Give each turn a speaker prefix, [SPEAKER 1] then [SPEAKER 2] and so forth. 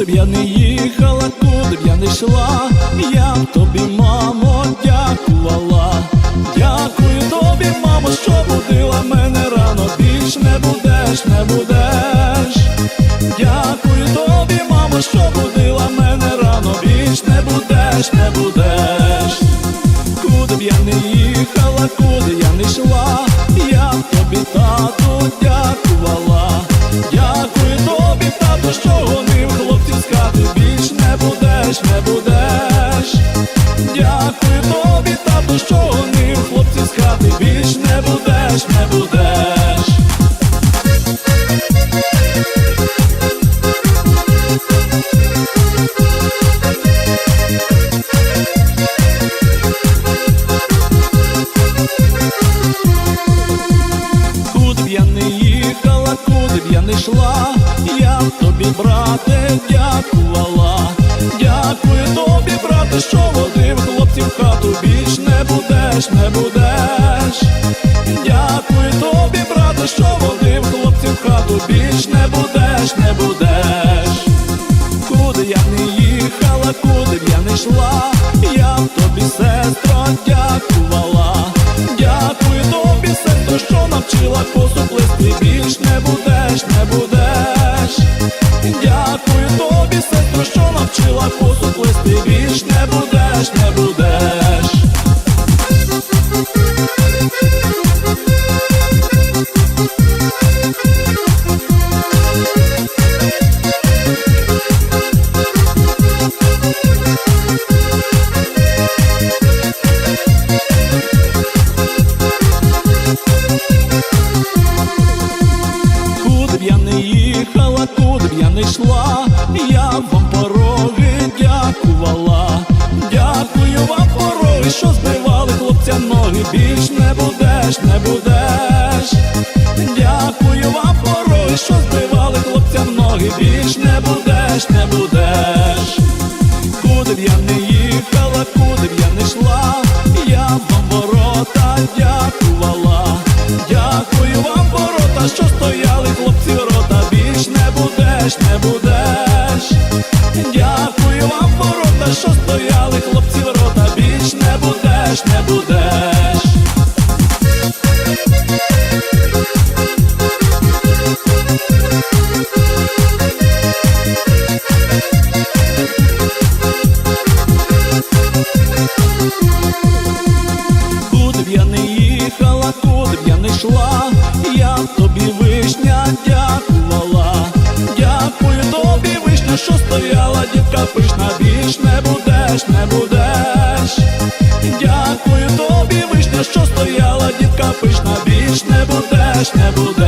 [SPEAKER 1] Куди б я не їхала, куди б я не йшла, я б тобі, мамо, дякувала, дякую тобі, мамо, що будила мене рано, більш не будеш, не будеш, дякую тобі, мамо, що будила мене рано, більш не будеш, не будеш. Я не їхала, куди я не йшла, я б тобі, тату, будеш. Дякую тобі, брате, що водив хлопців хату, більш не будеш, не будеш. Куди я не їхала, куди б я не йшла, я б тобі, сестро, дякувала. Дякую тобі, сестро, що навчила косу плести, дякувала. Дякую вам ворота, що стояли хлопці рота, більш не будеш, не будеш. Дякую вам ворота, що стояли стояла, дітка пишна, більш не будеш, не будеш. Дякую тобі, вишня, що стояла, дітка пишна, більш не будеш, не будеш.